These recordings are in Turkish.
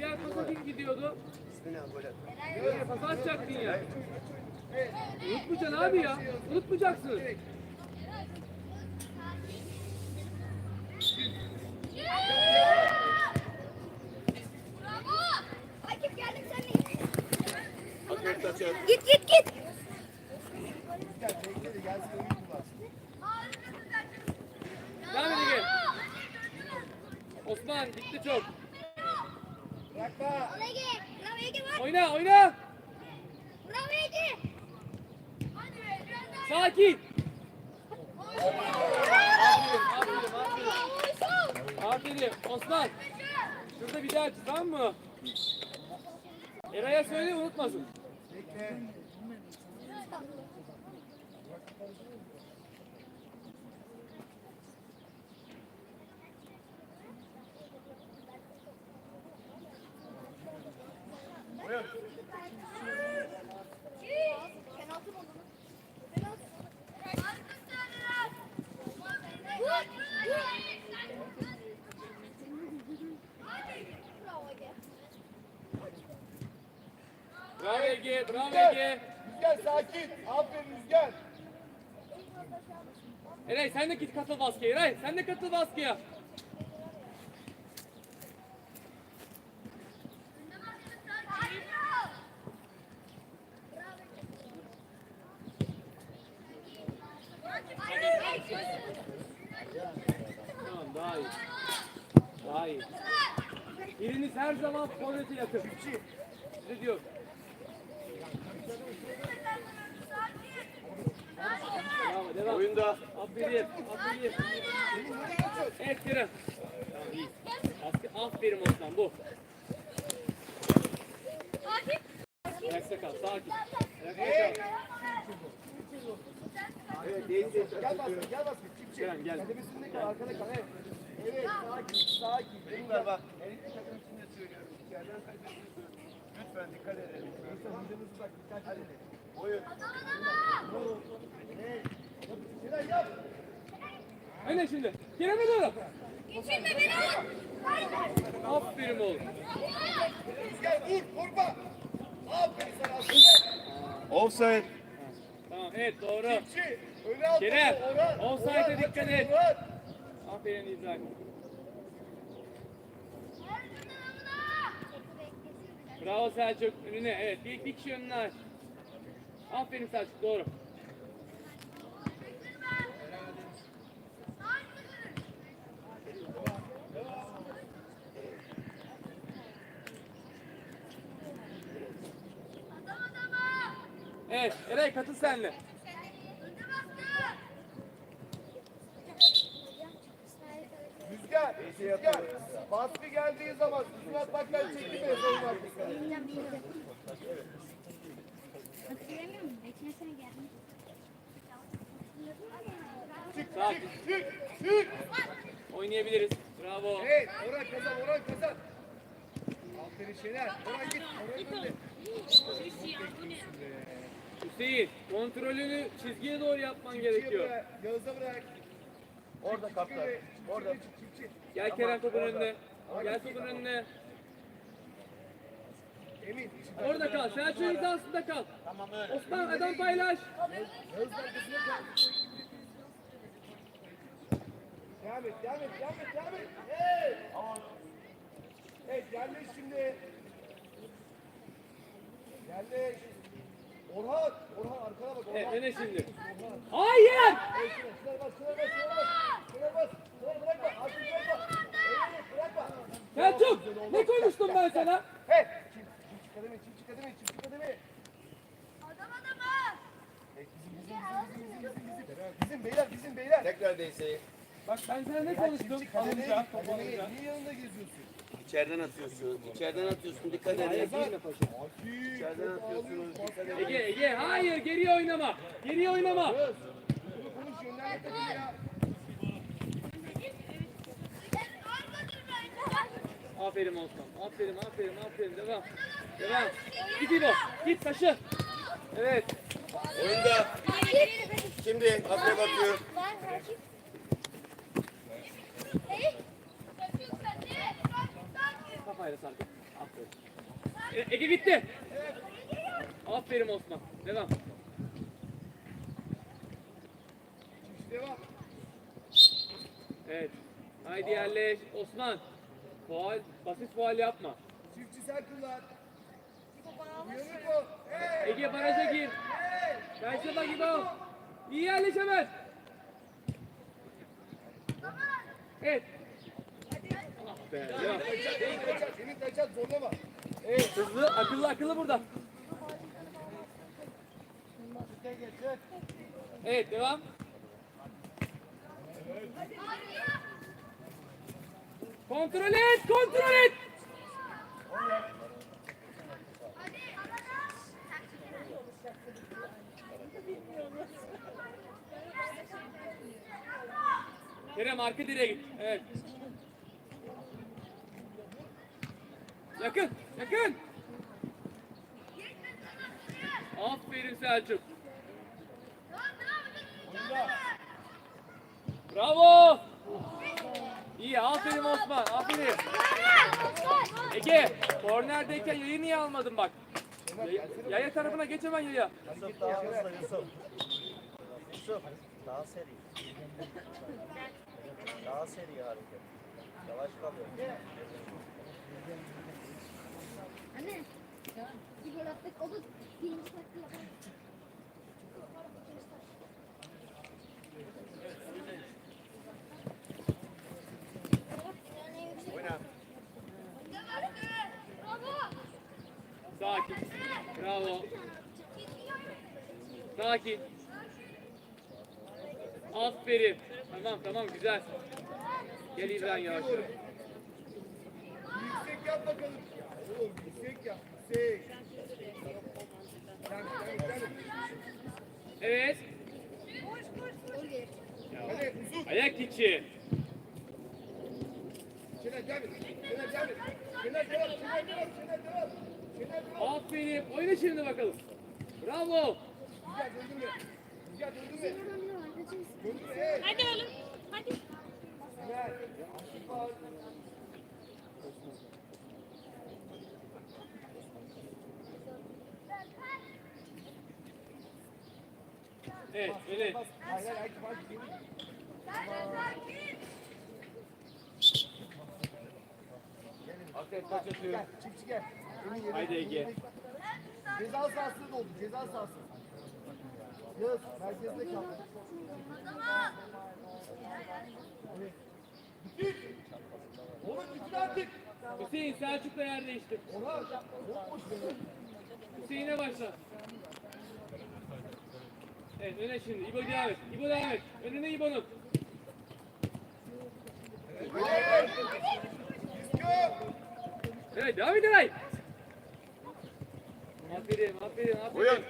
Diğer pasa kim gidiyordu? Böyle pasa atacaktın ya. Unutmayacaksın abi ya. Unutmayacaksın. Git git git. Devam edin. Osman gitti çok. Bırakma. Ona Ege. Bravo Ege var. Oyna oyna. Bravo Ege. Sakin. Bravo. Aferin Osman. Şurada bir daha aç tamam mı? Eray'a söyle unutmasın. Bekle. Oyun. Penaltı mı oldu? Penaltı. Bravo Ege. Bravo Ege. Rüzgar sakin. Aferin Rüzgar. Eray sen de git katıl baskıya. Eray sen de katıl baskıya. Tamam daha iyi. Daha iyi. Biriniz her zaman forvete yakın. Size diyor. Bravo devam. Oyunda. Aferin. Aferin. Evet Kerem. Aferin, Osman bu. Ayakta kal sakin. Ayakta kal. Evet değil değil. Gel baskı gel çık. Kerem gel. Arkada kal. Evet. Evet sakin sakin. Lütfen bak. Her iki takım için de söylüyorum. İçeriden kaçırıyorsunuz. Lütfen dikkat edelim. Lütfen hızınızı bak dikkat edelim. Oyun. Evet. Sinan yap. Öne şimdi. Kerem'e doğru. Geçirme beni. Aferin oğlum. Rüzgar vur vurma. Aferin sana. Offside. Tamam evet doğru. Çiftçi. Öne al. Kerem, offside'e dikkat et. Orhan. Aferin İzak. Bravo Selçuk. Önüne evet. Bir, bir kişi önüne aç. Aferin Selçuk doğru. Evet Eray katıl senle. Rüzgar. Baskı geldiği zaman uzun atmaktan çekinme savunma atmaktan. Hatırlamıyor musun? Bekle sen geldin. Çık, çık, çık, çık. Oynayabiliriz. Bravo. Evet, Orhan kazan, Orhan kazan. Aferin Şener. Orhan git, Orhan önde. Hüseyin kontrolünü çizgiye doğru yapman gerekiyor. Yağız'a bırak. Orada kaptan. Orada. Gel Kerem topun önüne. Gel topun önüne. Emin. Orada kal. Selçuk'un hizasında kal. Tamam öyle. Osman adam paylaş. Devam et, devam et, devam et, devam et. Evet. Evet, yerleş şimdi. Yerleş. Orhan, Orhan arkana bak. Evet Orhan. öne şimdi. Hayır. Selçuk ne konuştum ben sana? Hey, çift, çift kademe, çift kademe, çift kademe. Adam adamı. Bizim, bizim, bizim, bizim, bizim, bizim. Bizim beyler, bizim beyler. Tekrar değse Bak ben sana ne konuştum? Alınca, git, top kademeye. alınca. Niye yanında geziyorsun? İçeriden atıyorsun. İçeriden atıyorsun. Dikkat edin. İçeriden atıyorsunuz, dikkat edin. Ege Ege hayır geriye oynama. Geriye oynama. Aferin Osman. Aferin aferin aferin devam. Devam. Git İbo. Git taşı. Evet. Oyunda. Şimdi akrep atıyor. Kafayla sarkı. Aferin. E, Ege gitti. Aferin Osman. Devam. Devam. Evet. Haydi yerleş. Osman. Faal, basit faal yapma. Çiftçi sen kullan. Ege baraja gir. Gelse bak gibi ol. İyi yerleş hemen. Evet. Be. Devam. Senin kaçak zorlama. Evet. Hızlı, akıllı, akıllı burada. Evet, devam. Kontrol et, kontrol et. Kerem arka direğe git. Evet. Yakın, yakın. Aferin Selçuk. Bravo. İyi, aferin Osman, aferin. Ege, kornerdeyken yayı niye almadın bak? Yaya, yaya tarafına geç hemen yaya. Yusuf daha hızlı Yusuf. Yusuf daha seri. Daha seri hareket. Yavaş kalıyor. Anne. Bir gol attık. O da birinci taktiği yapalım. Sakin. Bravo. Sakin. Aferin. Tamam tamam güzel. Gel İbrahim yavaş. Yap bakalım. Oğlum yüksek yap. Yüksek. Devam et, devam et, devam et. Evet. Hadi uzun. Ayak içi. Şener devam et. Şener devam et. Şener devam. Şener devam. Şener devam. Şener devam. Aferin. Oyna şimdi bakalım. Bravo. Rüzgar döndürme. Rüzgar döndürme. Döndürme. Hey. Hadi oğlum. Hadi. Şener. Evet, evet. Aferin taç atıyor. Gel. Çiftçi gel. Haydi Ege. Ceza sahasına doldu. Ceza sahası. Yağız. Merkezde kal. Bitir. Oğlum bitir artık. Hüseyin Selçuk'la yer değiştir. Hüseyin'e başla. Evet öne şimdi. İbo devam et. İbo devam et. Önüne İbo'nun. Evet devam edin ay. Aferin aferin aferin. Buyurun.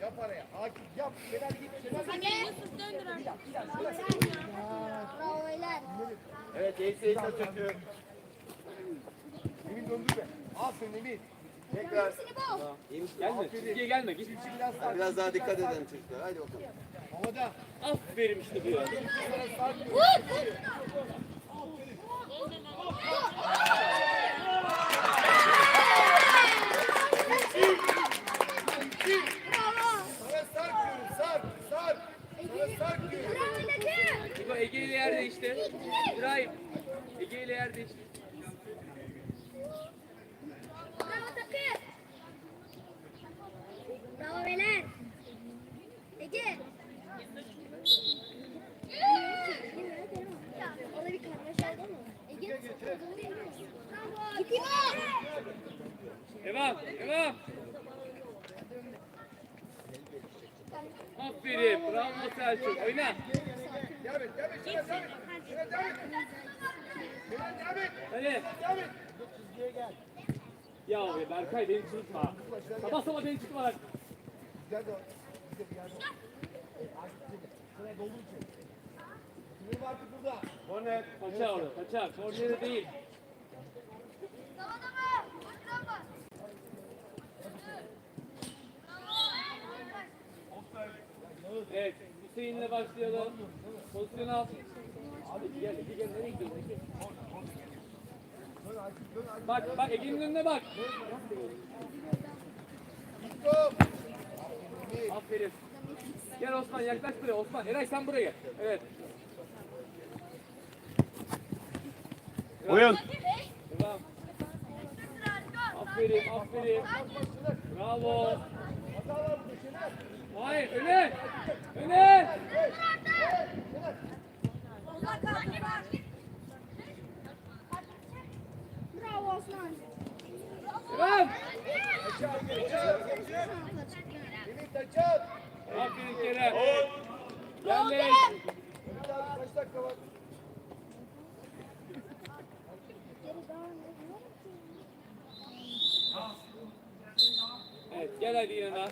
Yap araya. Akif yap. Şener git. Şener git. Yusuf döndür abi. Bravo beyler. Evet, Eyse'yi atıyor. Emin döndürme. Aferin Emin. Tekrar. Gelme çizgiye gelme. Git. Biraz daha dikkat edelim çocuklar. Hadi bakalım. Havada. Aferin işte bu ya. Biraz sakin. Bravo. Sana sark diyorum. Sark. Sark. Sana sark diyorum. Bravo. İbo Ege ile yer değişti. İbrahim. Ege ile yer değişti. Bravo takım. Bravo beyler. Ege. Orada bir karmaşa oldu mu? Ege. Gidiyor. Devam. Devam. Aferin. Bravo Selçuk. Oyna. Devam et. Devam et. Şener devam et. Şener devam et. Şener devam et. Hadi. Devam et. Ya be Berkay beni çıldırtma. Sabah sabah beni çıldırtma lan. Güzel de. Yerde. Akif Şener doldur için. Korner. Kaçar orada. Kaçar. Korneri değil. Evet. Hüseyin'le başlayalım. Pozisyon al. Abi gel. Gel. Nereye gidiyorsun? Bak bak Ege'nin önüne bak. Aferin. Gel Osman yaklaş buraya Osman. Eray sen buraya. Evet. Oyun. Devam. Aferin aferin. Bravo. Hayır öne. Öne. Bravo Osman. Devam. Aferin Kerem. Abi kaç dakika var? Evet gel hadi yanına.